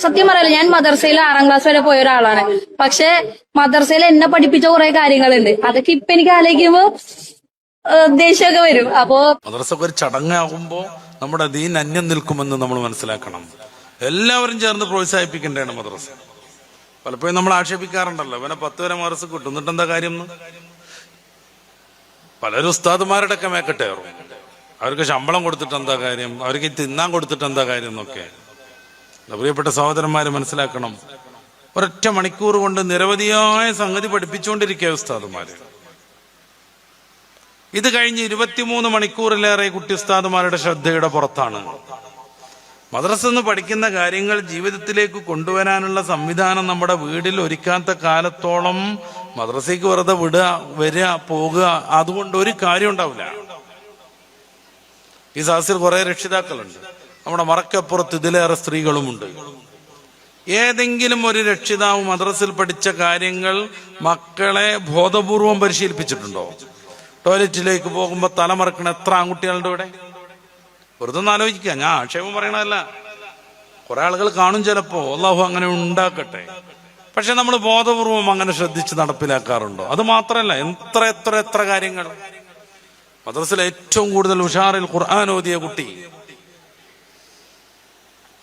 സത്യം പറയല്ല ഞാൻ മദർസയിൽ ആറാം ക്ലാസ് വരെ പോയ ഒരാളാണ്. പക്ഷെ മദർസയിൽ എന്നെ പഠിപ്പിച്ച കുറെ കാര്യങ്ങളുണ്ട്. അതൊക്കെ ഇപ്പൊ എനിക്ക് ആലോചിക്കുമ്പോ ദേഷ്യമൊക്കെ വരും. അപ്പോ മദർസൊക്കെ ഒരു ചടങ്ങാകുമ്പോ നമ്മുടെ ദീൻ അന്യം നിൽക്കുമെന്ന് നമ്മൾ മനസ്സിലാക്കണം. എല്ലാവരും ചേർന്ന് പ്രോത്സാഹിപ്പിക്കേണ്ടതാണ് മദർസ. പലപ്പോഴും നമ്മൾ ആക്ഷേപിക്കാറുണ്ടല്ലോ ഇവനെ പത്ത് വരെ മദ്രസ കിട്ടും. എന്താ കാര്യം പലരും ഉസ്താദുമാരുടെ ഒക്കെ മേക്കട്ടെ അവർക്ക് ശമ്പളം കൊടുത്തിട്ട് എന്താ കാര്യം? അവർക്ക് തിന്നാൻ കൊടുത്തിട്ട് എന്താ കാര്യം എന്നൊക്കെ. പ്രിയപ്പെട്ട സഹോദരന്മാര് മനസ്സിലാക്കണം. ഒരൊറ്റ മണിക്കൂർ കൊണ്ട് നിരവധിയായ സംഗതി പഠിപ്പിച്ചുകൊണ്ടിരിക്കുക ഉസ്താദുമാര്. ഇത് കഴിഞ്ഞ് ഇരുപത്തിമൂന്ന് മണിക്കൂറിലേറെ കുട്ടി ഉസ്താദുമാരുടെ ശ്രദ്ധയുടെ പുറത്താണ്. മദ്രസ നിന്ന് പഠിക്കുന്ന കാര്യങ്ങൾ ജീവിതത്തിലേക്ക് കൊണ്ടുവരാനുള്ള സംവിധാനം നമ്മുടെ വീടിൽ ഒരുക്കാത്ത കാലത്തോളം മദ്രസയ്ക്ക് വെറുതെ വിടുക വരിക പോകുക അതുകൊണ്ട് ഒരു കാര്യം ഉണ്ടാവില്ല ഈ സാഹസിൽ കുറെ രക്ഷിതാക്കളുണ്ട്. നമ്മുടെ മറക്കപ്പുറത്ത് ഇതിലേറെ സ്ത്രീകളുമുണ്ട്. ഏതെങ്കിലും ഒരു രക്ഷിതാവ് മദ്രസിൽ പഠിച്ച കാര്യങ്ങൾ മക്കളെ ബോധപൂർവം പരിശീലിപ്പിച്ചിട്ടുണ്ടോ? ടോയ്ലറ്റിലേക്ക് പോകുമ്പോൾ തലമറക്കണ എത്ര ആൺകുട്ടികളുടെ ഇവിടെ? വെറുതെ ഒന്ന് ആലോചിക്കുക. ഞാൻ ആക്ഷേപം പറയണതല്ല. കുറെ ആളുകൾ കാണും ചിലപ്പോ അള്ളാഹു അങ്ങനെ ഉണ്ടാക്കട്ടെ. പക്ഷെ നമ്മൾ ബോധപൂർവം അങ്ങനെ ശ്രദ്ധിച്ച് നടപ്പിലാക്കാറുണ്ടോ? അത് മാത്രമല്ല എത്ര എത്ര എത്ര കാര്യങ്ങൾ. മദ്രസിലെ ഏറ്റവും കൂടുതൽ ഉഷാറിൽ ഖുർആൻ ഓതിയ കുട്ടി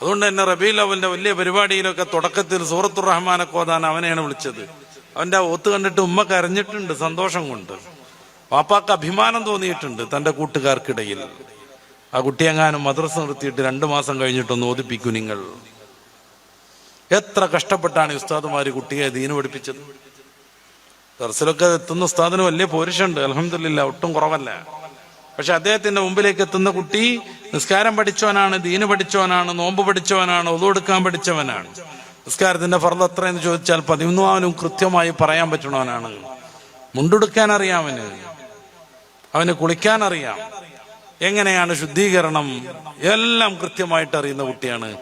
അതുകൊണ്ട് തന്നെ റബീൽ അവലിന്റെ വലിയ പരിപാടിയിലൊക്കെ തുടക്കത്തിൽ സൂറത്തു റഹ്മാനൊക്കെ ഓതാൻ അവനെയാണ് വിളിച്ചത്. അവന്റെ ആ ഒത്ത് കണ്ടിട്ട് ഉമ്മ കരഞ്ഞിട്ടുണ്ട് സന്തോഷം കൊണ്ട്. വാപ്പാക്ക് അഭിമാനം തോന്നിയിട്ടുണ്ട് തന്റെ കൂട്ടുകാർക്കിടയിൽ. ആ കുട്ടിയെങ്ങാനും മദ്രസ നിർത്തിയിട്ട് രണ്ടു മാസം കഴിഞ്ഞിട്ടൊന്ന് ഓതിപ്പിക്കും നിങ്ങൾ. എത്ര കഷ്ടപ്പെട്ടാണ് ഉസ്താദുമാര് കുട്ടിയെ ദീന് പഠിപ്പിച്ചത്. ദർസിലൊക്കെ എത്തുന്ന ഉസ്താദിന് വലിയ പോരുഷുണ്ട് അലഹമില്ല ഒട്ടും കുറവല്ല. പക്ഷെ അദ്ദേഹത്തിന്റെ മുമ്പിലേക്ക് എത്തുന്ന കുട്ടി നിസ്കാരം പഠിച്ചവനാണ് ദീന് പഠിച്ചവനാണ് നോമ്പ് പഠിച്ചവനാണ് ഒതുകൊടുക്കാൻ പഠിച്ചവനാണ്. നിസ്കാരത്തിന്റെ ഫർദ് എന്ന് ചോദിച്ചാൽ പതിമൂന്നാവനും കൃത്യമായി പറയാൻ പറ്റണവനാണ്. മുണ്ടെടുക്കാൻ അറിയാം അവന്. അവന് കുളിക്കാൻ അറിയാം. എങ്ങനെയാണ് ശുദ്ധീകരണം? എല്ലാം കൃത്യമായിട്ട് അറിയുന്ന കുട്ടിയാണ്.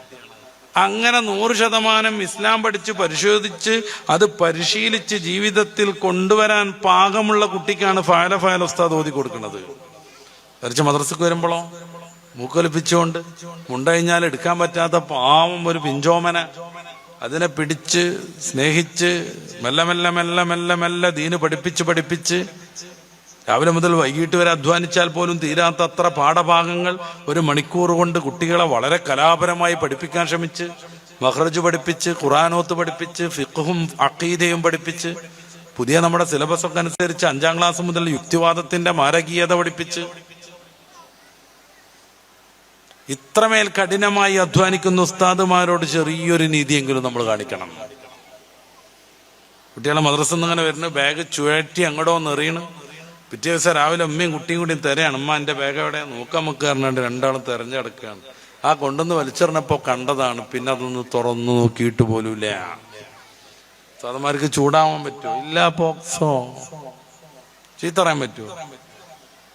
അങ്ങനെ നൂറ് ശതമാനം ഇസ്ലാം പഠിച്ച് പരിശോധിച്ച് അത് പരിശീലിച്ച് ജീവിതത്തിൽ കൊണ്ടുവരാൻ പാകമുള്ള കുട്ടിക്കാണ് ഫയല ഫയൽ ഉസ്താദ് ഓതി കൊടുക്കുന്നത്. മറിച്ച് മദ്രസക്ക് വരുമ്പോഴോ മൂക്കൊലിപ്പിച്ചുകൊണ്ട് മുണ്ടഴിഞ്ഞാൽ എടുക്കാൻ പറ്റാത്ത പാവം ഒരു പിഞ്ചോമന. അതിനെ പിടിച്ച് സ്നേഹിച്ച് മെല്ലെ മെല്ലെ മെല്ലെ മെല്ലെ മെല്ലെ ദീന് പഠിപ്പിച്ച് പഠിപ്പിച്ച് രാവിലെ മുതൽ വൈകിട്ട് വരെ അധ്വാനിച്ചാൽ പോലും തീരാത്തത്ര പാഠഭാഗങ്ങൾ ഒരു മണിക്കൂർ കൊണ്ട് കുട്ടികളെ വളരെ കലാപരമായി പഠിപ്പിക്കാൻ ശ്രമിച്ച് മഹ്റജ് പഠിപ്പിച്ച് ഖുറാനോത്ത് പഠിപ്പിച്ച് ഫിഖും അക്കീദയും പഠിപ്പിച്ച് പുതിയ നമ്മുടെ സിലബസ് ഒക്കെ അനുസരിച്ച് അഞ്ചാം ക്ലാസ് മുതൽ യുക്തിവാദത്തിന്റെ മാരകീയത പഠിപ്പിച്ച് ഇത്രമേൽ കഠിനമായി അധ്വാനിക്കുന്ന ഉസ്താദുമാരോട് ചെറിയൊരു നീതിയെങ്കിലും നമ്മൾ കാണിക്കണം. കുട്ടികളെ മദ്രസ ഇങ്ങനെ വരുന്നു ബാഗ് ചുഴറ്റി അങ്ങോട്ടോ എറിയണ്. പിറ്റേ ദിവസം രാവിലെ അമ്മയും കുട്ടിയും കൂടിയും തിരയാണ്. അമ്മ എന്റെ ബാഗ് എവിടെ? നോക്കാൻ നമുക്ക് പറഞ്ഞിട്ട് രണ്ടാളും തെരഞ്ഞെടുക്കുകയാണ്. ആ കൊണ്ടുവന്ന് വലിച്ചെറിഞ്ഞപ്പോ കണ്ടതാണ്. പിന്നെ അതൊന്ന് തുറന്നു നോക്കിയിട്ട് പോലുമില്ല സാധന്മാർക്ക് ചൂടാവാൻ പറ്റുമോ? ഇല്ല പോക്സോ. ചീത്തറയാൻ പറ്റുമോ?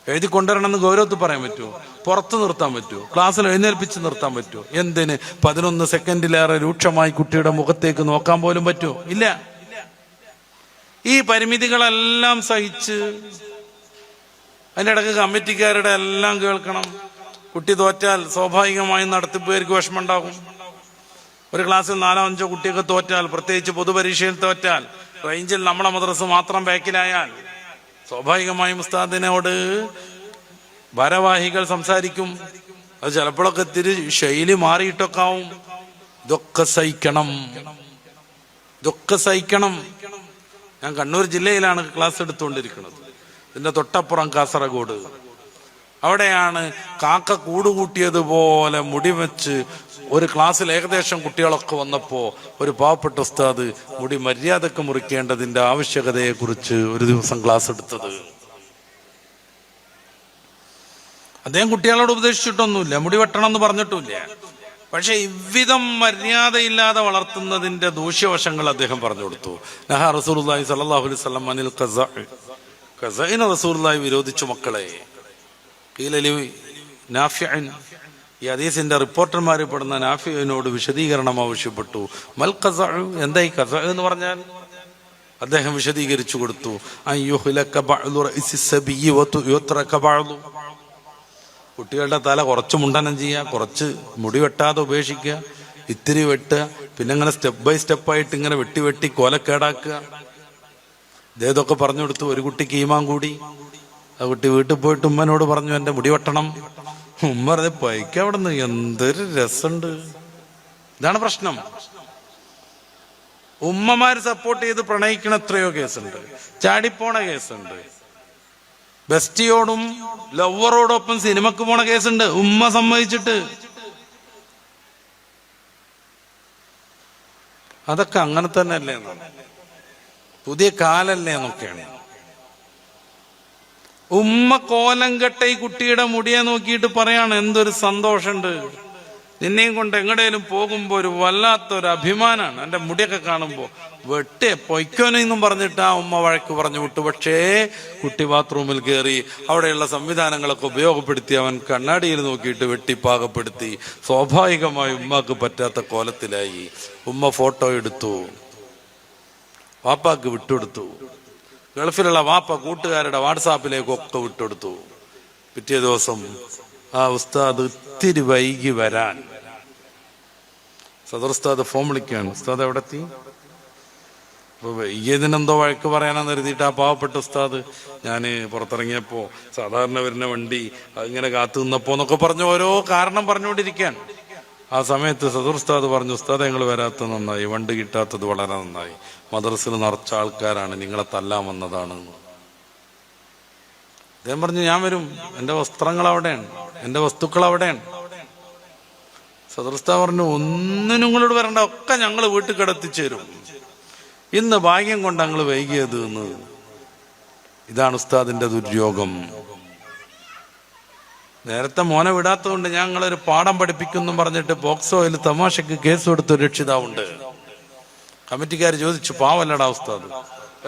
എഴുതി കൊണ്ടുവരണമെന്ന് ഗൗരവത്തിൽ പറയാൻ പറ്റുമോ? പുറത്ത് നിർത്താൻ പറ്റുമോ? ക്ലാസ്സിൽ എഴുന്നേൽപ്പിച്ച് നിർത്താൻ പറ്റുമോ? എന്തിന്? പതിനൊന്ന് സെക്കൻഡിലേറെ രൂക്ഷമായി കുട്ടിയുടെ മുഖത്തേക്ക് നോക്കാൻ പോലും പറ്റുമോ? ഇല്ല. ഈ പരിമിതികളെല്ലാം സഹിച്ച് അതിന്റെ ഇടയ്ക്ക് കമ്മിറ്റിക്കാരുടെ എല്ലാം കേൾക്കണം. കുട്ടി തോറ്റാൽ സ്വാഭാവികമായും നടത്തിപ്പുകാർക്ക് വിഷമമുണ്ടാകും. ഒരു ക്ലാസ്സിൽ നാലോ അഞ്ചോ കുട്ടിയൊക്കെ തോറ്റാൽ പ്രത്യേകിച്ച് പൊതുപരീക്ഷയിൽ തോറ്റാൽ റേഞ്ചിൽ നമ്മളെ മദ്രസ് മാത്രം ബാക്കിലായാൽ സ്വാഭാവികമായും ഉസ്താദിനോട് ഭാരവാഹികൾ സംസാരിക്കും. അത് ചിലപ്പോഴൊക്കെ ഇത്തിരി ശൈലി മാറിയിട്ടൊക്കെ ആവും. ഇതൊക്കെ സഹിക്കണം. ഇതൊക്കെ സഹിക്കണം. ഞാൻ കണ്ണൂർ ജില്ലയിലാണ് ക്ലാസ് എടുത്തുകൊണ്ടിരിക്കുന്നത്. ഇതിന്റെ തൊട്ടപ്പുറം കാസർഗോഡ്. അവിടെയാണ് കാക്ക കൂടുകൂട്ടിയതുപോലെ മുടി വെച്ച് ഒരു ക്ലാസ്സിൽ ഏകദേശം കുട്ടികളൊക്കെ വന്നപ്പോൾ ഒരു പാവപ്പെട്ട ഉസ്താദ് മുടി മര്യാദയ്ക്ക് മുറിക്കേണ്ടതിന്റെ ആവശ്യകതയെക്കുറിച്ച് ഒരു ദിവസം ക്ലാസ് എടുത്തത്. അദ്ദേഹം കുട്ടികളോട് ഉപദേശിച്ചിട്ടൊന്നുമില്ല. മുടി വെട്ടണം എന്ന് പറഞ്ഞിട്ടുമില്ല. പക്ഷെ ഇവിധം മര്യാദയില്ലാതെ വളർത്തുന്നതിന്റെ ദൂഷ്യവശങ്ങൾ അദ്ദേഹം പറഞ്ഞു കൊടുത്തു. നഹ റസൂലുള്ളാഹി സ്വല്ലല്ലാഹു അലൈഹി വസല്ലം അനിൽ കസൈന റസൂലുള്ളാഹി വിരോധിച്ചു മക്കളെ. കീലലി നാഫിഅൻ ഈ ഹദീസിന്റെ റിപ്പോർട്ടർമാർ പെടുന്ന നാഫിയനോട് വിശദീകരണം ആവശ്യപ്പെട്ടു. മൽ ഖസഅ എന്തായി ഖസഅ എന്ന് പറഞ്ഞാൽ? അദ്ദേഹം വിശദീകരിച്ചു കൊടുത്തു. കുട്ടികളുടെ തല കുറച്ച് മുണ്ടനം ചെയ്യുക കുറച്ച് മുടി വെട്ടാതെ ഉപേക്ഷിക്കുക ഇത്തിരി വെട്ടുക പിന്നെ ഇങ്ങനെ സ്റ്റെപ്പ് ബൈ സ്റ്റെപ്പായിട്ട് ഇങ്ങനെ വെട്ടി വെട്ടി കോലക്കേടാക്കുക. ഇതേതൊക്കെ പറഞ്ഞു കൊടുത്തു. ഒരു കുട്ടിക്ക് ഈമാൻ കൂടി. ആ കുട്ടി വീട്ടിൽ പോയിട്ട് ഉമ്മനോട് പറഞ്ഞു എന്റെ മുടി വെട്ടണം. ഉമ്മ പറഞ്ഞ പൈക്ക് അവിടെ നിന്ന് എന്തൊരു രസമുണ്ട്. ഇതാണ് പ്രശ്നം. ഉമ്മമാര് സപ്പോർട്ട് ചെയ്ത് പ്രണയിക്കണ എത്രയോ കേസുണ്ട്. ചാടിപ്പോണ കേസുണ്ട്. ബെസ്റ്റിയോടും ലവറോടൊപ്പം സിനിമക്ക് പോണ കേസുണ്ട്. ഉമ്മ സമ്മതിച്ചിട്ട്. അതൊക്കെ അങ്ങനെ തന്നെ അല്ലേ പുതിയ കാലല്ലേ എന്നൊക്കെയാണ്. ഉമ്മ കോലം കെട്ട ഈ കുട്ടിയുടെ മുടിയെ നോക്കിയിട്ട് പറയാണ് എന്തൊരു സന്തോഷമുണ്ട്. നിന്നെയും കൊണ്ട് എങ്ങടേലും പോകുമ്പോ ഒരു വല്ലാത്തൊരു അഭിമാനാണ്. എന്റെ മുടിയൊക്കെ കാണുമ്പോ വെട്ടേ പൊയ്ക്കോനെന്നും പറഞ്ഞിട്ട് ആ ഉമ്മ വഴക്ക് പറഞ്ഞു വിട്ടു. പക്ഷേ കുട്ടി ബാത്റൂമിൽ കയറി അവിടെയുള്ള സംവിധാനങ്ങളൊക്കെ ഉപയോഗപ്പെടുത്തി അവൻ കണ്ണാടിയിൽ നോക്കിയിട്ട് വെട്ടി പാകപ്പെടുത്തി സ്വാഭാവികമായി ഉമ്മക്ക് പറ്റാത്ത കോലത്തിലായി. ഉമ്മ ഫോട്ടോ എടുത്തു. പാപ്പാക്ക് വിട്ടുകൊടുത്തു. ഗൾഫിലുള്ള വാപ്പ കൂട്ടുകാരുടെ വാട്സാപ്പിലേക്കൊക്കെ വിട്ടെടുത്തു. പിറ്റേ ദിവസം ആ ഉസ്താദ് ഇത്തിരി വൈകി വരാൻ. സദർ ഉസ്താദ് ഫോൺ വിളിക്കുകയാണ്. ഉസ്താദ് എവിടെ എത്തി വൈകിയതിനെന്തോ വഴക്ക് പറയാനാന്ന് കരുതിയിട്ട് ആ പാവപ്പെട്ട ഉസ്താദ് ഞാൻ പുറത്തിറങ്ങിയപ്പോ സാധാരണ വരുന്ന വണ്ടി അതിങ്ങനെ കാത്തു നിന്നപ്പോ എന്നൊക്കെ പറഞ്ഞ് ഓരോ കാരണം പറഞ്ഞുകൊണ്ടിരിക്കാൻ ആ സമയത്ത് സദുർ ഉസ്താദ് പറഞ്ഞു ഉസ്താദ് ഞങ്ങൾ വരാത്തത് നന്നായി വണ്ട് കിട്ടാത്തത് വളരെ നന്നായി. മദ്രസിൽ നിറച്ച ആൾക്കാരാണ് നിങ്ങളെ തല്ലാൻ വന്നതാണ് അദ്ദേഹം പറഞ്ഞു ഞാൻ വരും. എന്റെ വസ്ത്രങ്ങൾ അവിടെയാണ്. എന്റെ വസ്തുക്കൾ അവിടെയാണ്. സദർസ്ഥ പറഞ്ഞു ഒന്നും നിങ്ങളോട് വരണ്ട. ഒക്കെ ഞങ്ങൾ വീട്ടിൽ കിടത്തിച്ചേരും ഇന്ന് ഭാഗ്യം കൊണ്ട് ഞങ്ങൾ വൈകിയത് എന്ന്. ഇതാണ് ഉസ്താദിന്റെ ദുര്യോഗം. നേരത്തെ മോനെ വിടാത്തതുകൊണ്ട് ഞങ്ങളൊരു പാഠം പഠിപ്പിക്കുന്നു പറഞ്ഞിട്ട് പോക്സോയിൽ തമാശക്ക് കേസ് കൊടുത്ത രക്ഷിതാവുണ്ട്. കമ്മിറ്റിക്കാർ ചോദിച്ചു പാവല്ലട അവസ്ഥ അത്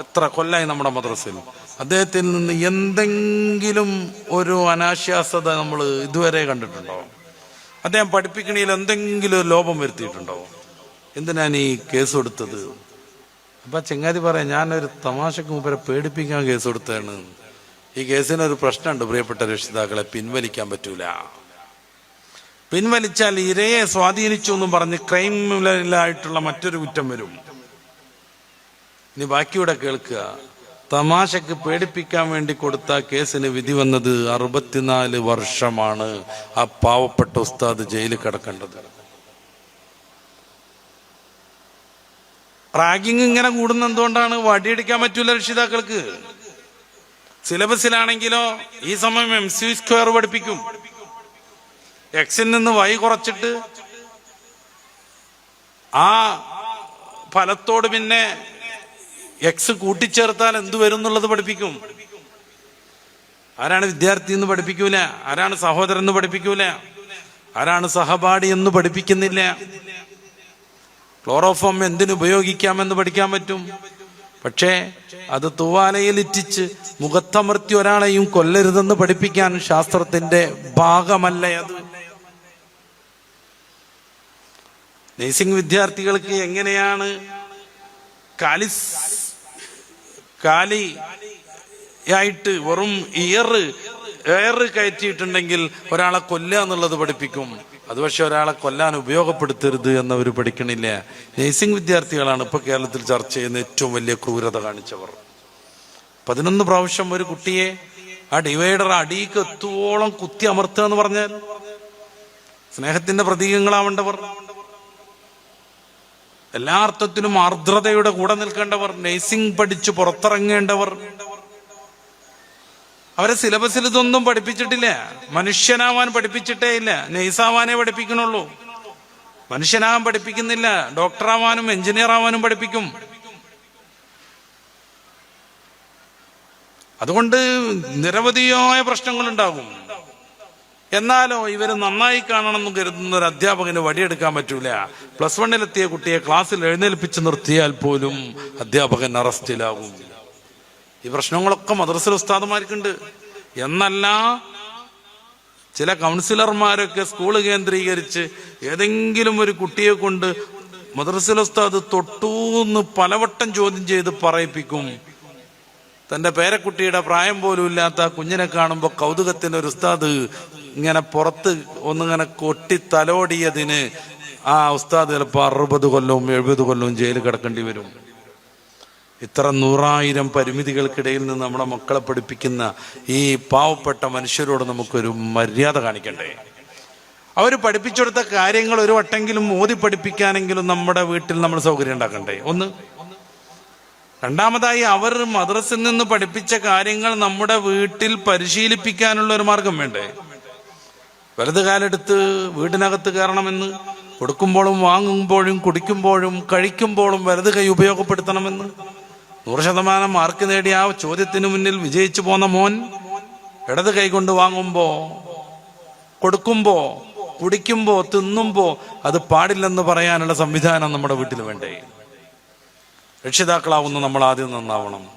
എത്ര കൊല്ലായി നമ്മുടെ മദ്രസയിൽ? അദ്ദേഹത്തിൽ നിന്ന് എന്തെങ്കിലും ഒരു അനാശ്വാസത നമ്മൾ ഇതുവരെ കണ്ടിട്ടുണ്ടോ? അദ്ദേഹം പഠിപ്പിക്കണയിൽ എന്തെങ്കിലും ഒരു ലോപം വരുത്തിയിട്ടുണ്ടോ? എന്തിനാണ് ഈ കേസ് കൊടുത്തത്? അപ്പൊ ചെങ്ങാതി പറയാം ഞാനൊരു തമാശക്ക് മുമ്പേ പേടിപ്പിക്കാൻ കേസ് കൊടുത്തതാണ്. ഈ കേസിന് ഒരു പ്രശ്നമുണ്ട് പ്രിയപ്പെട്ട രക്ഷിതാക്കളെ പിൻവലിക്കാൻ പറ്റൂല. പിൻവലിച്ചാൽ ഇരയെ സ്വാധീനിച്ചു എന്നും പറഞ്ഞ് ക്രൈമിലായിട്ടുള്ള മറ്റൊരു കുറ്റം വരും. ഇനി ബാക്കിയൂടെ കേൾക്കുക. തമാശക്ക് പേടിപ്പിക്കാൻ വേണ്ടി കൊടുത്ത കേസിന് വിധി വന്നത് അറുപത്തിനാല് വർഷമാണ് ആ പാവപ്പെട്ട ഉസ്താദ് ജയിലിൽ കിടക്കേണ്ടത്. റാഗിങ് ഇങ്ങനെ കൂടുന്ന എന്തുകൊണ്ടാണ് വടിയടിക്കാൻ പറ്റൂല രക്ഷിതാക്കൾക്ക്? സിലബസിലാണെങ്കിലോ ഈ സമയം എം സി സ്ക്വയർ പഠിപ്പിക്കും. എക്സിൽ നിന്ന് വൈ കുറച്ചിട്ട് ആ ഫലത്തോട് പിന്നെ എക്സ് കൂട്ടിച്ചേർത്താൽ എന്ത് വരും എന്നുള്ളത് പഠിപ്പിക്കും. ആരാണ് വിദ്യാർത്ഥി എന്ന് പഠിപ്പിക്കൂല. ആരാണ് സഹോദരൻ എന്ന് പഠിപ്പിക്കൂല. ആരാണ് സഹപാഠി എന്ന് പഠിപ്പിക്കുന്നില്ല. ക്ലോറോഫോം എന്തിനു ഉപയോഗിക്കാമെന്ന് പഠിക്കാൻ പറ്റും? പക്ഷേ അത് തൂവാലയിൽ ഇറ്റിച്ച് മുഖത്തമർത്തി ഒരാളെയും കൊല്ലരുതെന്ന് പഠിപ്പിക്കാൻ ശാസ്ത്രത്തിന്റെ ഭാഗമല്ല അത്? നേഴ്സിംഗ് വിദ്യാർത്ഥികൾക്ക് എങ്ങനെയാണ് കാലിസ് കാലി ആയിട്ട് വെറും ഇയർ എയർ കയറ്റിയിട്ടുണ്ടെങ്കിൽ ഒരാളെ കൊല്ലുക എന്നുള്ളത് പഠിപ്പിക്കും. അത് പക്ഷെ ഒരാളെ കൊല്ലാൻ ഉപയോഗപ്പെടുത്തരുത് എന്നവർ പഠിക്കണില്ല. നേഴ്സിംഗ് വിദ്യാർത്ഥികളാണ് ഇപ്പോൾ കേരളത്തിൽ ചർച്ച ചെയ്യുന്ന ഏറ്റവും വലിയ ക്രൂരത കാണിച്ചവർ. പതിനൊന്ന് പ്രാവശ്യം ഒരു കുട്ടിയെ ആ ഡിവൈഡർ അടിയിക്ക് എത്തുവോളം കുത്തി അമർത്തുക എന്ന് പറഞ്ഞാൽ സ്നേഹത്തിന്റെ പ്രതീകങ്ങളാവേണ്ടവർ എല്ലാ അർത്ഥത്തിലും ആർദ്രതയുടെ കൂടെ നിൽക്കേണ്ടവർ നേഴ്സിംഗ് പഠിച്ച് പുറത്തിറങ്ങേണ്ടവർ അവരെ സിലബസിൽ ഇതൊന്നും പഠിപ്പിച്ചിട്ടില്ല. മനുഷ്യനാവാൻ പഠിപ്പിച്ചിട്ടേ ഇല്ല. നെയ്സാവാനേ പഠിപ്പിക്കണുള്ളൂ. മനുഷ്യനാവാൻ പഠിപ്പിക്കുന്നില്ല. ഡോക്ടറാവാനും എഞ്ചിനീയർ ആവാനും പഠിപ്പിക്കും. അതുകൊണ്ട് നിരവധിയായ പ്രശ്നങ്ങളുണ്ടാകും. എന്നാലോ ഇവർ നന്നായി കാണണമെന്ന് കരുതുന്ന ഒരു അധ്യാപകന് വടിയെടുക്കാൻ പറ്റൂല. പ്ലസ് വണ്ണിലെത്തിയ കുട്ടിയെ ക്ലാസ്സിൽ എഴുന്നേൽപ്പിച്ച് നിർത്തിയാൽ പോലും അധ്യാപകൻ അറസ്റ്റിലാകും. ഈ പ്രശ്നങ്ങളൊക്കെ മദ്രസ ഉസ്താദുമാർക്കുണ്ട്. എന്നല്ല ചില കൗൺസിലർമാരൊക്കെ സ്കൂൾ കേന്ദ്രീകരിച്ച് ഏതെങ്കിലും ഒരു കുട്ടിയെ കൊണ്ട് മദ്രസ ഉസ്താദ് തൊട്ടൂന്ന് പലവട്ടം ചോദ്യം ചെയ്ത് പറയിപ്പിക്കും. തന്റെ പേരക്കുട്ടിയുടെ പ്രായം പോലും ഇല്ലാത്ത കുഞ്ഞിനെ കാണുമ്പോൾ കൗതുകത്തിന് ഒരു ഉസ്താദ് ഇങ്ങനെ പുറത്ത് ഒന്നിങ്ങനെ കൊട്ടി തലോടിയതിന് ആ ഉസ്താദ് ചിലപ്പോൾ അറുപത് കൊല്ലവും എഴുപത് കൊല്ലവും ജയിലിൽ കിടക്കേണ്ടി വരും. ഇത്ര നൂറായിരം പരിമിതികൾക്കിടയിൽ നിന്ന് നമ്മുടെ മക്കളെ പഠിപ്പിക്കുന്ന ഈ പാവപ്പെട്ട മനുഷ്യരോട് നമുക്കൊരു മര്യാദ കാണിക്കണ്ടേ? അവർ പഠിപ്പിച്ചെടുത്ത കാര്യങ്ങൾ ഒരു വട്ടെങ്കിലും ഓതി പഠിപ്പിക്കാനെങ്കിലും നമ്മുടെ വീട്ടിൽ നമ്മൾ സൗകര്യം ഉണ്ടാക്കണ്ടേ? ഒന്ന്. രണ്ടാമതായി അവർ മദ്രസിൽ നിന്ന് പഠിപ്പിച്ച കാര്യങ്ങൾ നമ്മുടെ വീട്ടിൽ പരിശീലിപ്പിക്കാനുള്ള ഒരു മാർഗം വേണ്ടേ? വലത് കാലെടുത്ത് വീടിനകത്ത് കയറണമെന്ന് കൊടുക്കുമ്പോഴും വാങ്ങുമ്പോഴും കുടിക്കുമ്പോഴും കഴിക്കുമ്പോഴും വലത് കൈ ഉപയോഗപ്പെടുത്തണമെന്ന് നൂറ് ശതമാനം മാർക്ക് നേടിയ ആ ചോദ്യത്തിന് മുന്നിൽ വിജയിച്ചു പോന്ന മോൻ ഇടത് കൈകൊണ്ട് വാങ്ങുമ്പോ കൊടുക്കുമ്പോ കുടിക്കുമ്പോ തിന്നുമ്പോ അത് പാടില്ലെന്ന് പറയാനുള്ള സംവിധാനം നമ്മുടെ വീട്ടിൽ വേണ്ടേ? രക്ഷിതാക്കളാവുന്ന നമ്മൾ ആദ്യം നന്നാവണം.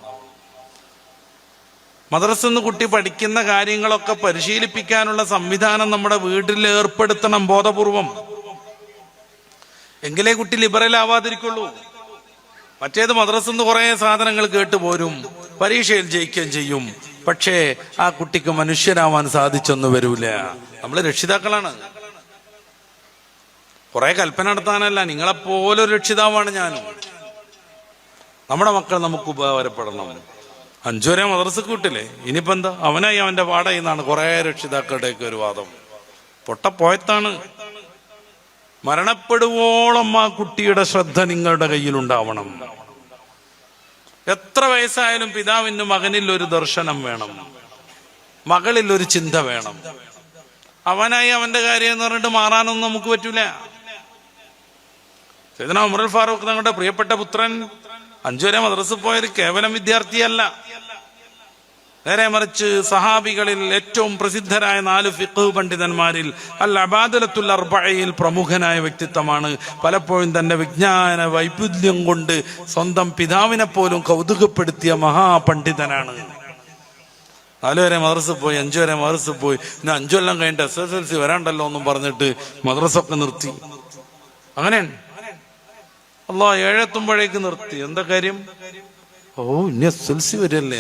മദ്രസെന്ന് കുട്ടി പഠിക്കുന്ന കാര്യങ്ങളൊക്കെ പരിശീലിപ്പിക്കാനുള്ള സംവിധാനം നമ്മുടെ വീട്ടിൽ ഏർപ്പെടുത്തണം ബോധപൂർവം. എങ്കിലേ കുട്ടി ലിബറൽ ആവാതിരിക്കുള്ളൂ. മറ്റേത് മദ്രസ നിന്ന് കുറെ സാധനങ്ങൾ കേട്ടു പോരും പരീക്ഷയിൽ ജയിക്കുകയും ചെയ്യും. പക്ഷേ ആ കുട്ടിക്ക് മനുഷ്യനാവാൻ സാധിച്ചൊന്നും വരൂല. നമ്മൾ രക്ഷിതാക്കളാണ്. കുറെ കൽപ്പന നടത്താനല്ല നിങ്ങളെപ്പോലെ ഒരു രക്ഷിതാവാണ് ഞാനും നമ്മുടെ മക്കൾ നമുക്ക് ഉപകാരപ്പെടണം. അഞ്ചു വരെ മദ്രസക്ക് വിട്ടില്ലേ? ഇനിയിപ്പോ എന്താ? അവനായി അവന്റെ പാടയിൽ നിന്നാണ് കുറെ രക്ഷിതാക്കളുടെയൊക്കെ ഒരു വാദം. പൊട്ടപ്പോയത്താണ് മരണപ്പെടുവോളം ആ കുട്ടിയുടെ ശ്രദ്ധ നിങ്ങളുടെ കയ്യിൽ ഉണ്ടാവണം എത്ര വയസ്സായാലും പിതാവിന് മകനിൽ ഒരു ദർശനം വേണം. മകളിൽ ഒരു ചിന്ത വേണം. അവനായി അവന്റെ കാര്യം എന്ന് പറഞ്ഞിട്ട് മാറാനൊന്നും നമുക്ക് പറ്റൂല. സൈദന ഉമർ ഫാറൂഖ് തങ്ങളുടെ പ്രിയപ്പെട്ട പുത്രൻ അഞ്ചുവരെ മദ്രസ് പോയൊരു കേവലം വിദ്യാർത്ഥിയല്ല. നേരെ മറിച്ച് സഹാബികളിൽ ഏറ്റവും പ്രസിദ്ധരായ നാല് ഫിഖ് പണ്ഡിതന്മാരിൽ അൽ അബാദലത്തുൽ അർബയിൽ പ്രമുഖനായ വ്യക്തിത്വമാണ്. പലപ്പോഴും തന്റെ വിജ്ഞാന വൈപുല്യം കൊണ്ട് സ്വന്തം പിതാവിനെ പോലും കൗതുകപ്പെടുത്തിയ മഹാപണ്ഡിതനാണ്. നാലു വരെ മദ്രസ പോയി അഞ്ചു വരെ മദ്രസ പോയി പിന്നെ അഞ്ചു കൊല്ലം കഴിഞ്ഞിട്ട് എസ് എസ് എൽ സി വരാണ്ടല്ലോ എന്നും പറഞ്ഞിട്ട് മദ്രസ ഒക്കെ നിർത്തി. അങ്ങനെ? അല്ലോ ഏഴെത്തുമ്പോഴേക്ക് നിർത്തി. എന്താ കാര്യം? ഓ ഇനി എസ് എൽ സി വരല്ലേ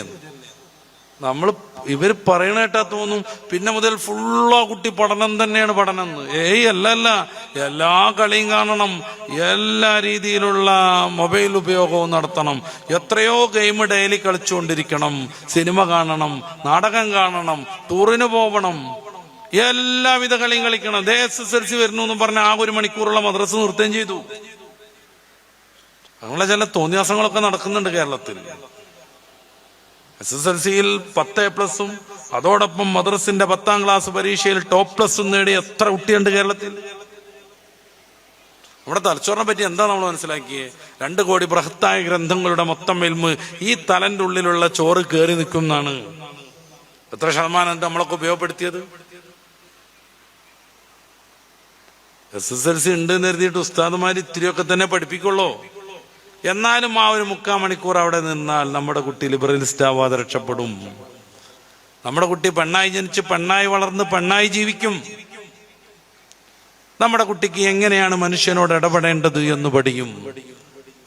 നമ്മൾ ഇവർ പറയണ കേട്ടാ തോന്നും. പിന്നെ മുതൽ ഫുള്ളോ കുട്ടി പഠനം തന്നെയാണ് പഠനം എന്ന് ഏയ് അല്ല അല്ല. എല്ലാ കളിയും കാണണം. എല്ലാ രീതിയിലുള്ള മൊബൈൽ ഉപയോഗവും നടത്തണം. എത്രയോ ഗെയിം ഡെയിലി കളിച്ചുകൊണ്ടിരിക്കണം സിനിമ കാണണം നാടകം കാണണം ടൂറിന് പോകണം എല്ലാവിധ കളിയും കളിക്കണം. ദേ എസ് എസ് എൽ സി വരുന്നു എന്ന് പറഞ്ഞ ആ ഒരു മണിക്കൂറുള്ള മദ്രസ് നിർത്തുകയും ചെയ്തു. അങ്ങനെ ചില തോന്നിയാസങ്ങളൊക്കെ നടക്കുന്നുണ്ട് കേരളത്തിൽ. എസ് എസ് എൽ സിയിൽ പത്ത് എ പ്ലസും അതോടൊപ്പം മദ്രസിന്റെ പത്താം ക്ലാസ് പരീക്ഷയിൽ ടോപ്പ് പ്ലസും നേടി എത്ര കുട്ടിയുണ്ട് കേരളത്തിൽ? നമ്മുടെ തലച്ചോറിനെ പറ്റി എന്താ നമ്മൾ മനസ്സിലാക്കിയേ? രണ്ട് കോടി ബൃഹത്തായ ഗ്രന്ഥങ്ങളുടെ മൊത്തം എൽമ് ഈ തലന്റെ ഉള്ളിലുള്ള ചോറ് കയറി നിൽക്കും എന്നാണ് എത്ര ശതമാനം നമ്മളൊക്കെ ഉപയോഗപ്പെടുത്തിയത്? എസ് എസ് എൽ സി ഉണ്ട് എന്ന് കരുതിയിട്ട് ഉസ്താദുമാർ ഇത്തിരിയൊക്കെ തന്നെ പഠിപ്പിക്കുള്ളൂ. എന്നാലും ആ ഒരു മുക്കാൽ മണിക്കൂർ അവിടെ നിന്നാൽ നമ്മുടെ കുട്ടി ലിബറലിസ്റ്റ് ആവാതെ രക്ഷപ്പെടും. നമ്മുടെ കുട്ടി പെണ്ണായി ജനിച്ച് പെണ്ണായി വളർന്ന് പെണ്ണായി ജീവിക്കും. നമ്മുടെ കുട്ടിക്ക് എങ്ങനെയാണ് മനുഷ്യനോട് ഇടപെടേണ്ടത് എന്ന് പഠിക്കും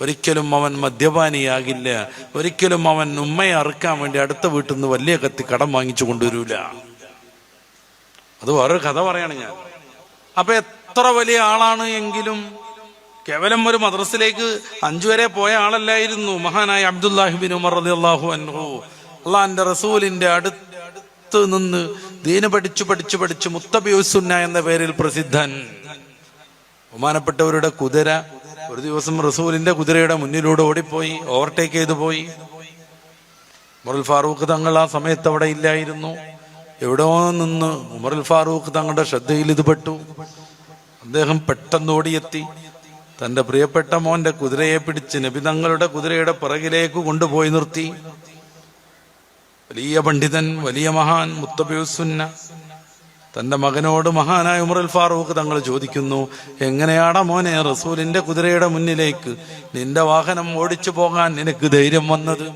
ഒരിക്കലും അവൻ മദ്യപാനിയാകില്ല. ഒരിക്കലും അവൻ ഉമ്മയെ അറുക്കാൻ വേണ്ടി അടുത്ത വീട്ടിൽ നിന്ന് വലിയ കത്തി കടം വാങ്ങിച്ചു കൊണ്ടുവരൂല. അത് വേറൊരു കഥ പറയാണ് ഞാൻ. അപ്പൊ എത്ര വലിയ ആളാണ് എങ്കിലും കേവലം ഒരു മദ്രസിലേക്ക് അഞ്ചു വരെ പോയ ആളല്ലായിരുന്നു മഹാനായ അബ്ദുല്ലാഹിബിൻ ഉമർ അള്ളാഹു അൻഹു. അള്ളാന്റെ റസൂലിന്റെ അടുത്ത് നിന്ന് ദീന പഠിച്ചു പഠിച്ചു പഠിച്ചു മുത്തബിയുസുന്ന എന്ന പേരിൽ പ്രസിദ്ധൻ. ബഹുമാനപ്പെട്ടവരുടെ കുതിര ഒരു ദിവസം റസൂലിന്റെ കുതിരയുടെ മുന്നിലൂടെ ഓടിപ്പോയി ഓവർടേക്ക് ചെയ്തു പോയി. ഉമറുൽ ഫാറൂഖ് തങ്ങൾ ആ സമയത്ത് അവിടെ ഇല്ലായിരുന്നു. എവിടോ നിന്ന് ഉമറുൽ ഫാറൂഖ് തങ്ങളുടെ ശ്രദ്ധയിൽ ഇത് പെട്ടു അദ്ദേഹം പെട്ടെന്ന് ഓടിയെത്തി. തന്റെ പ്രിയപ്പെട്ട മോന്റെ കുതിരയെ പിടിച്ച് നബി തങ്ങളുടെ കുതിരയുടെ പിറകിലേക്ക് കൊണ്ടുപോയി നിർത്തി. വലിയ പണ്ഡിതൻ വലിയ മഹാൻ മുത്തബിയുസുന്ന തന്റെ മകനോട് മഹാനായ ഉമറുൽ ഫാറൂഖ് തങ്ങൾ ചോദിക്കുന്നു എങ്ങനെയാടാ മോനെ റസൂലിന്റെ കുതിരയുടെ മുന്നിലേക്ക് നിന്റെ വാഹനം ഓടിച്ചു പോകാൻ നിനക്ക് ധൈര്യം വന്നത്?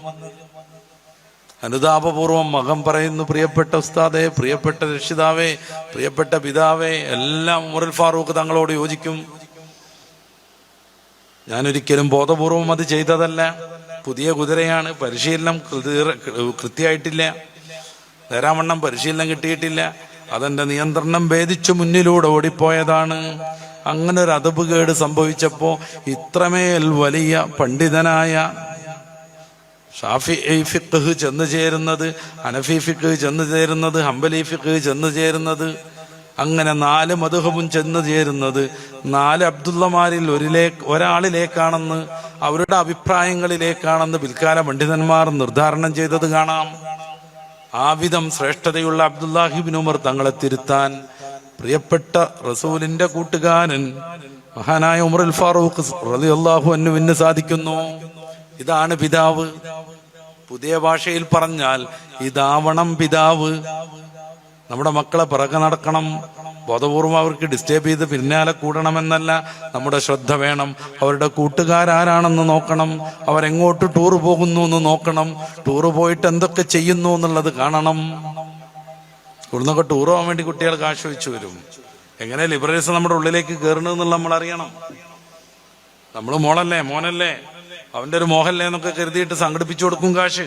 അനുതാപപൂർവം മകൻ പറയുന്നു പ്രിയപ്പെട്ട ഉസ്താദെ പ്രിയപ്പെട്ട രക്ഷിതാവേ പ്രിയപ്പെട്ട പിതാവേ എല്ലാം ഉമറുൽ ഫാറൂഖ് തങ്ങളോട് യോജിക്കും. ഞാനൊരിക്കലും ബോധപൂർവം അത് ചെയ്തതല്ല. പുതിയ കുതിരയാണ്. പരിശീലനം കൃതി- കൃത്യമായിട്ടില്ല. നേരാവണ്ണം പരിശീലനം കിട്ടിയിട്ടില്ല. അതെന്റെ നിയന്ത്രണം ഭേദിച്ചു മുന്നിലൂടെ ഓടിപ്പോയതാണ്. അങ്ങനെ ഒരു അതപ് കേട് സംഭവിച്ചപ്പോ ഇത്രമേൽ വലിയ പണ്ഡിതനായ ഷാഫി ഫിഖ് ചെന്ന് ചേരുന്നത് അനഫി ഫിഖ് ചെന്ന് ചേരുന്നത് ഹംബലി ഫിഖ് ചെന്ന് ചേരുന്നത് അങ്ങനെ നാല് മധുഹവും ചെന്ന് ചേരുന്നത്. നാല് അബ്ദുള്ളമാരിൽ ഒരിലേ ഒരാളിലേക്കാണെന്ന് അവരുടെ അഭിപ്രായങ്ങളിലേക്കാണെന്ന് പിൽക്കാല പണ്ഡിതന്മാർ നിർദ്ധാരണം ചെയ്തത് കാണാം. ആ വിധം ശ്രേഷ്ഠതയുള്ള അബ്ദുല്ലാഹിബിൻ ഉമർ തങ്ങളെ തിരുത്താൻ പ്രിയപ്പെട്ട റസൂലിന്റെ കൂട്ടുകാരൻ മഹാനായ ഉമറുൽ ഫാറൂഖ് റളിയല്ലാഹു അന്നുവിന് സാധിക്കുന്നു. ഇതാണ് പിതാവ്. പുതിയ ഭാഷയിൽ പറഞ്ഞാൽ ഇതാവണം പിതാവ്. നമ്മുടെ മക്കളെ പിറകെ നടക്കണം. ബോധപൂർവം അവർക്ക് ഡിസ്റ്റേബ് ചെയ്ത് പിന്നാലെ കൂടണമെന്നല്ല നമ്മുടെ ശ്രദ്ധ വേണം. അവരുടെ കൂട്ടുകാരാരാണെന്ന് നോക്കണം. അവരെങ്ങോട്ട് ടൂർ പോകുന്നു എന്ന് നോക്കണം. ടൂർ പോയിട്ട് എന്തൊക്കെ ചെയ്യുന്നു എന്നുള്ളത് കാണണം. ഇവിടുന്നൊക്കെ ടൂർ പോകാൻ വേണ്ടി കുട്ടികൾ കാശ് വെച്ച് വരും. എങ്ങനെ ലിബറേഴ്സ് നമ്മുടെ ഉള്ളിലേക്ക് കയറണമെന്നുള്ള നമ്മൾ അറിയണം. നമ്മൾ മോളല്ലേ മോനല്ലേ? അവന്റെ ഒരു മോഹല്ലേ എന്നൊക്കെ കരുതിയിട്ട് സംഘടിപ്പിച്ചു കൊടുക്കും കാശ്.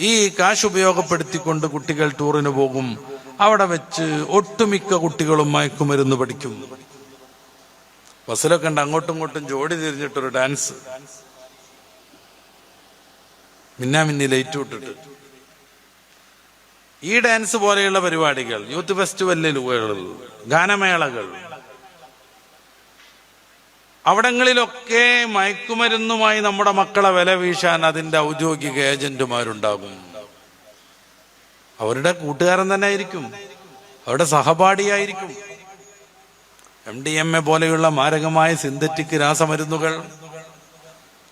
ഈ കാശ് ഉപയോഗപ്പെടുത്തിക്കൊണ്ട് കുട്ടികൾ ടൂറിന് പോകും. അവിടെ വെച്ച് ഒട്ടുമിക്ക കുട്ടികളും മയക്കുമരുന്ന് പഠിക്കും. ബസ്സിലൊക്കെ ഉണ്ട് അങ്ങോട്ടും ഇങ്ങോട്ടും ജോഡി തിരിഞ്ഞിട്ടൊരു ഡാൻസ്. മിന്നാ മിന്നി ലൈറ്റ് വിട്ടിട്ട് ഈ ഡാൻസ് പോലെയുള്ള പരിപാടികൾ യൂത്ത് ഫെസ്റ്റിവലിൽ ഗാനമേളകൾ അവിടങ്ങളിലൊക്കെ മയക്കുമരുന്നുമായി നമ്മുടെ മക്കളെ വില വീശാൻ അതിന്റെ ഔദ്യോഗിക ഏജന്റുമാരുണ്ടാകും. അവരുടെ കൂട്ടുകാരൻ തന്നെ ആയിരിക്കും. അവരുടെ സഹപാഠിയായിരിക്കും എം ഡി എം എ പോലെയുള്ള മാരകമായ സിന്തറ്റിക് രാസമരുന്നുകൾ.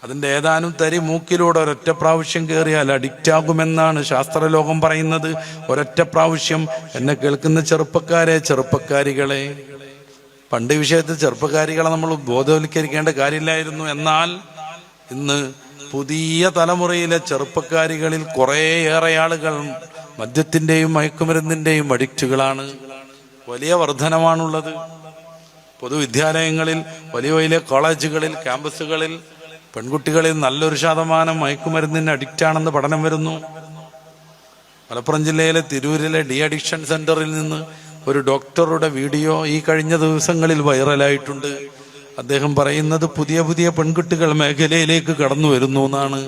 അതിന്റെ ഏതാനും തരി മൂക്കിലൂടെ ഒരൊറ്റ പ്രാവശ്യം കയറിയാൽ അഡിക്റ്റ് ആകുമെന്നാണ് ശാസ്ത്രലോകം പറയുന്നത്. ഒരൊറ്റ പ്രാവശ്യം. എന്നെ കേൾക്കുന്ന ചെറുപ്പക്കാരെ ചെറുപ്പക്കാരികളെ. പണ്ട് വിഷയത്തിൽ ചെറുപ്പക്കാരികളെ നമ്മൾ ബോധവൽക്കരിക്കേണ്ട കാര്യമില്ലായിരുന്നു. എന്നാൽ ഇന്ന് പുതിയ തലമുറയിലെ ചെറുപ്പക്കാരികളിൽ കുറേയേറെ ആളുകൾ മദ്യത്തിന്റെയും മയക്കുമരുന്നിന്റെയും അഡിക്റ്റുകളാണ്. വലിയ വർധനമാണുള്ളത് പൊതുവിദ്യാലയങ്ങളിൽ വലിയ വലിയ കോളേജുകളിൽ ക്യാമ്പസുകളിൽ പെൺകുട്ടികളിൽ നല്ലൊരു ശതമാനം മയക്കുമരുന്നിന് അഡിക്റ്റാണെന്ന് പഠനം വരുന്നു. മലപ്പുറം ജില്ലയിലെ തിരൂരിലെ ഡി അഡിക്ഷൻ സെന്ററിൽ നിന്ന് ഒരു ഡോക്ടറുടെ വീഡിയോ ഈ കഴിഞ്ഞ ദിവസങ്ങളിൽ വൈറലായിട്ടുണ്ട്. അദ്ദേഹം പറയുന്നത് പുതിയ പുതിയ പെൺകുട്ടികൾ മേഖലയിലേക്ക് കടന്നു വരുന്നു എന്നാണ്.